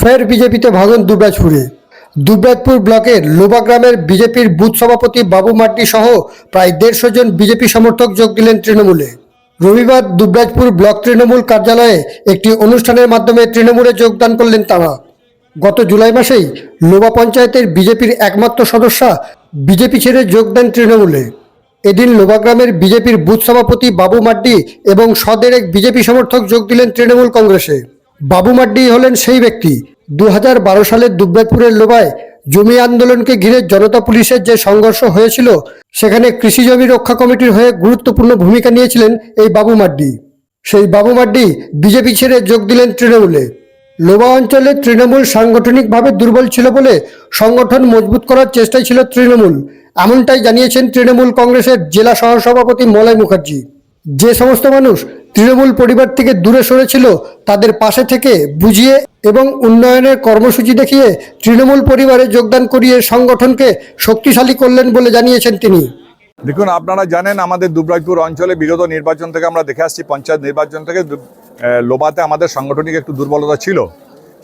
ফের বিজেপিতে ভাগন দুবরাজপুরে দুবরাজপুর ব্লকের লোবা গ্রামের বিজেপির বুথ সভাপতি বাবু মাড্ডি সহ প্রায় দেড়শো জন বিজেপি সমর্থক যোগ দিলেন তৃণমূলে। রবিবার দুবরাজপুর ব্লক তৃণমূল কার্যালয়ে একটি অনুষ্ঠানের মাধ্যমে তৃণমূলে যোগদান করলেন তারা। গত জুলাই মাসেই লোবা পঞ্চায়েতের বিজেপির একমাত্র সদস্যা বিজেপি ছেড়ে যোগ দেন তৃণমূলে। এদিন লোবাগ্রামের বিজেপির বুথ সভাপতি বাবু মাড্ডি এবং সদেরেক বিজেপি সমর্থক যোগ দিলেন তৃণমূল কংগ্রেসে। বাবু মাড্ডি হলেন সেই ব্যক্তি। দু সালের দুবরাজপুরের লোবায় জমি আন্দোলনকে ঘিরে জনতা পুলিশের যে সংঘর্ষ হয়েছিল, সেখানে কৃষি জমি রক্ষা কমিটির হয়ে গুরুত্বপূর্ণ ভূমিকা নিয়েছিলেন এই বাবু মাড্ডি। সেই বাবু মাড্ডি বিজেপি ছেড়ে যোগ দিলেন তৃণমূলে। লোবা অঞ্চলে তৃণমূল সাংগঠনিকভাবে দুর্বল ছিল বলে সংগঠন মজবুত করার চেষ্টাই ছিল তৃণমূল। এমনটাই জানিয়েছেন তৃণমূল কংগ্রেসের জেলা সহসভাপতি মলয় মুখার্জি। যে সমস্ত মানুষ তৃণমূল পরিবার থেকে দূরে সরেছিল তাদের পাশে থেকে বুঝিয়ে এবং উন্নয়নের কর্মসূচি দেখিয়ে তৃণমূল পরিবারে যোগদান করিয়ে সংগঠনকে শক্তিশালী করলেন বলে জানিয়েছেন তিনি। দেখুন, আপনারা জানেন আমাদের দুবরাজপুর অঞ্চলে বিগত নির্বাচন থেকে আমরা দেখে আসছি, পঞ্চায়েত নির্বাচন থেকে লোবাতে আমাদের সাংগঠনিক একটু দুর্বলতা ছিল।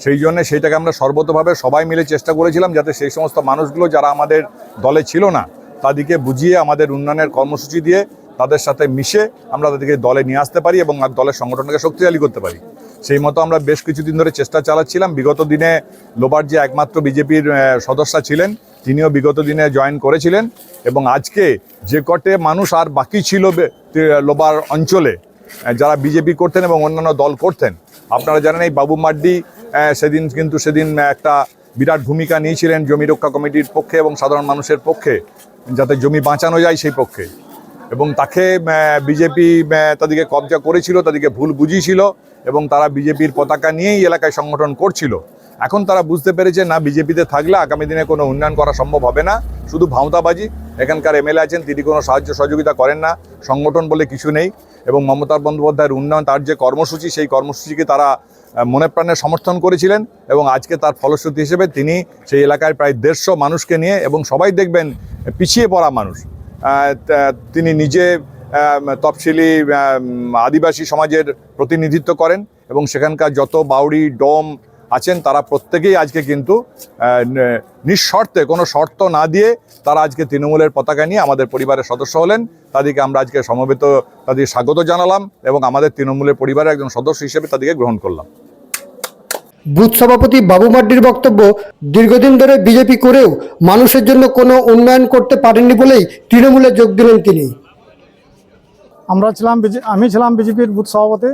সেই জন্য সেইটাকে আমরা সর্বতভাবে সবাই মিলে চেষ্টা করেছিলাম যাতে সেই সমস্ত মানুষগুলো যারা আমাদের দলে ছিল না, তাদেরকে বুঝিয়ে আমাদের উন্নয়নের কর্মসূচি দিয়ে তাদের সাথে মিশে আমরা তাদেরকে দলে নিয়ে আসতে পারি এবং আর দলের সংগঠনকে শক্তিশালী করতে পারি। সেই মতো আমরা বেশ কিছুদিন ধরে চেষ্টা চালাচ্ছিলাম। বিগত দিনে লোবার যে একমাত্র বিজেপির সদস্যা ছিলেন, তিনিও বিগত দিনে জয়েন করেছিলেন এবং আজকে যে কটে মানুষ আর বাকি ছিল লোবার অঞ্চলে যারা বিজেপি করতেন এবং অন্যান্য দল করতেন, আপনারা জানেন এই বাবু মাড্ডি সেদিন কিন্তু সেদিন একটা বিরাট ভূমিকা নিয়েছিলেন জমি রক্ষা কমিটির পক্ষে এবং সাধারণ মানুষের পক্ষে, যাতে জমি বাঁচানো যায় সেই পক্ষে। এবং তাকে বিজেপি তাদেরকে কবজা করেছিল, তাদেরকে ভুল বুঝিয়েছিল এবং তারা বিজেপির পতাকা নিয়েই এলাকায় সংগঠন করছিল। এখন তারা বুঝতে পেরেছে, না, বিজেপিতে থাকলে আগামী দিনে কোনো উন্নয়ন করা সম্ভব হবে না। শুধু ভাঁওতাবাজি, এখানকার এমএলএ আছেন, তিনি কোনো সাহায্য সহযোগিতা করেন না, সংগঠন বলে কিছু নেই এবং মমতা বন্দ্যোপাধ্যায়ের উন্নয়ন, তার যে কর্মসূচি, সেই কর্মসূচিকে তারা মনে প্রাণে সমর্থন করেছিলেন এবং আজকে তার ফলশ্রুতি হিসেবে তিনি সেই এলাকায় প্রায় দেড়শো মানুষকে নিয়ে এবং সবাই দেখবেন পিছিয়ে পড়া মানুষ। তিনি নিজে তফসিলি আদিবাসী সমাজের প্রতিনিধিত্ব করেন এবং সেখানকার যত বাউরি ডোম আছেন, তারা প্রত্যেকেই আজকে কিন্তু নিঃশর্তে, কোনো শর্ত না দিয়ে তারা আজকে তৃণমূলের পতাকা নিয়ে আমাদের পরিবারের সদস্য হলেন। তাদেরকে আমরা আজকে সমবেত, তাদের স্বাগত জানালাম এবং আমাদের তৃণমূলের পরিবারের একজন সদস্য হিসেবে তাদেরকে গ্রহণ করলাম। বুথ সভাপতি বাবু মাড্ডির বক্তব্য দীর্ঘদিন ধরে বিজেপি করেও মানুষের জন্য কোনো উন্নয়ন করতে পারেননি বলেই তৃণমূলে যোগ দিলেন তিনি। আমরা ছিলাম বিজে- আমি ছিলাম বিজেপির বুথ সভাপতি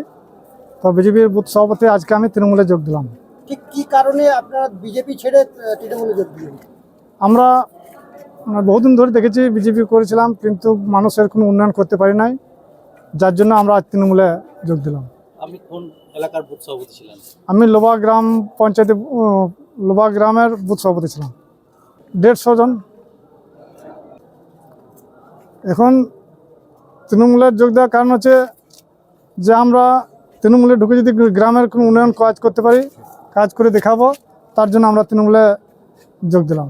তো বিজেপির বুথ সভাপতি আজকে আমি তৃণমূলে যোগ দিলাম। ঠিক কি কারণে আপনারা বিজেপি ছেড়ে তৃণমূলে যোগ দিলেন? আমরা আমরা বহুদিন ধরে দেখেছি বিজেপি করেছিলাম কিন্তু মানুষের কোনো উন্নয়ন করতে পারি নাই যার জন্য আমরা আজ তৃণমূলে যোগ দিলাম। আপনি কোন এলাকার বুথ সভাপতি ছিলেন? আমি লোবা গ্রাম পঞ্চায়েতে লোবা গ্রামের বুথ সভাপতি ছিলাম। দেড়শো জন। এখন তৃণমূলের যোগ দেওয়ার কারণ হচ্ছে যে আমরা তৃণমূলে ঢুকে যদি গ্রামের কোনো উন্নয়ন কাজ করতে পারি, কাজ করে দেখাবো, তার জন্য আমরা তৃণমূলে যোগ দিলাম।